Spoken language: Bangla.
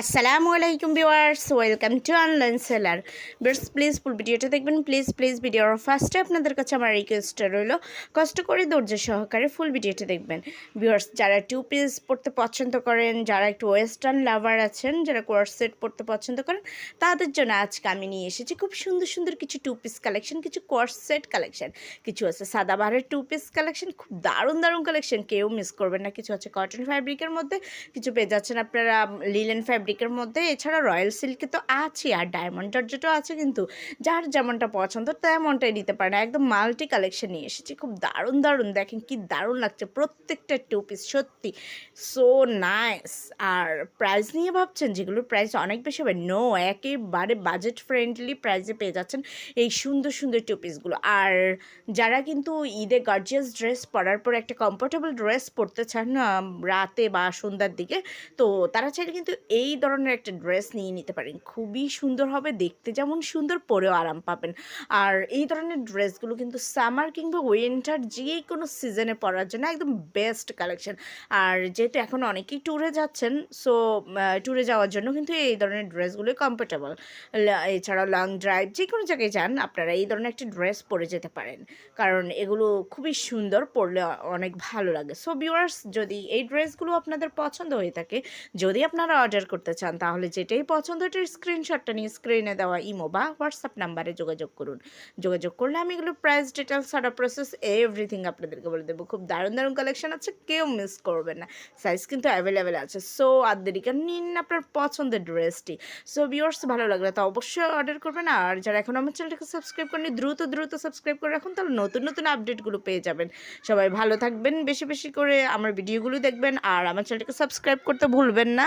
আসসালামু আলাইকুম viewers, welcome to online seller. Viewers please full ভিডিওটা দেখবেন প্লিজ প্লিজ ভিডিওর ফার্স্টে আপনাদের কাছে আমার রিকোয়েস্টটা রইল, কষ্ট করে ধৈর্য সহকারে ফুল ভিডিওটা দেখবেন। ভিউয়ার্স, যারা টু পিস পড়তে পছন্দ করেন, যারা একটু ওয়েস্টার্ন লাভার আছেন, যারা কোয়ার সেট পড়তে পছন্দ করেন, তাদের জন্য আজকে আমি নিয়ে এসেছি খুব সুন্দর সুন্দর কিছু টু পিস কালেকশন কিছু কোয়ার সেট কালেকশন কিছু আছে সাদাবাহারের টু পিস কালেকশন খুব দারুণ দারুণ কালেকশন কেউ মিস করবেন না, কিছু আছে কটন ফ্যাব্রিকের মধ্যে, কিছু পেয়ে যাচ্ছেন আপনারা লিলেন ফ্যাব্রিকের মধ্যে, এছাড়া রয়্যাল সিল্কে তো আছে, আর ডায়মন্ড জর্জেটও আছে কিন্তু যার যেমনটা পছন্দ তেমনটাই নিতে পারেন। একদম মাল্টি কালেকশন নিয়ে এসেছি, খুব দারুণ দারুণ। দেখেন কি দারুণ লাগছে, প্রত্যেকটা টু পিস সত্যি। সো নাইস আর প্রাইস নিয়ে ভাবছেন, যেগুলোর প্রাইস অনেক বেশি হবে নো একেবারে বাজেট ফ্রেন্ডলি প্রাইসে পেয়ে যাচ্ছেন এই সুন্দর সুন্দর টু পিসগুলো আর যারা কিন্তু ঈদে গর্জিয়াস ড্রেস পরার পর একটা কমফোর্টেবল ড্রেস পরতে চান রাতে বা সন্ধ্যার দিকে, তো তারা চাইলে কিন্তু এই ধরনের একটা ড্রেস নিয়ে নিতে পারেন। খুবই সুন্দর হবে, দেখতে যেমন সুন্দর, পরেও আরাম পাবেন। আর এই ধরনের ড্রেসগুলো কিন্তু সামার কিংবা উইন্টার যে কোনো সিজনে পরার জন্য একদম বেস্ট কালেকশন আর যেহেতু এখন অনেকেই ট্যুরে যাচ্ছেন সো ট্যুরে যাওয়ার জন্য কিন্তু এই ধরনের ড্রেসগুলো কমফোর্টেবল এছাড়া লং ড্রাইভ যে কোনো জায়গায় যান, আপনারা এই ধরনের একটা ড্রেস পরে যেতে পারেন। কারণ এগুলো খুবই সুন্দর, পরলে অনেক ভালো লাগে। সো ভিউয়ার্স যদি এই ড্রেসগুলো আপনাদের পছন্দ হয়ে থাকে, যদি আপনারা অর্ডার করতে চান, তাহলে যেটাই পছন্দ এটার স্ক্রিনশটটা নিয়ে স্ক্রিনে দেওয়া ইমো বা হোয়াটসঅ্যাপ নাম্বারে যোগাযোগ করুন। যোগাযোগ করলে আমি এগুলো প্রাইস ডিটেলস সারা প্রসেস এভরিথিং আপনাদেরকে বলে দেবো। খুব দারুণ দারুণ কালেকশন আছে, কেউ মিস করবেন না। সাইজ কিন্তু অ্যাভেলেবেল আছে। সো আর দেরি কেন, নিন আপনার পছন্দের ড্রেসটি সো ভিউয়ার্স ভালো লাগলে তো অবশ্যই অর্ডার করবেন। আর যারা এখন আমার চ্যানেলটাকে সাবস্ক্রাইব করেনি দ্রুত দ্রুত সাবস্ক্রাইব করে রাখুন, তাহলে নতুন নতুন আপডেটগুলো পেয়ে যাবেন। সবাই ভালো থাকবেন, বেশি বেশি করে আমার ভিডিওগুলো দেখবেন। আর আমার চ্যানেলটাকে সাবস্ক্রাইব করতে ভুলবেন না।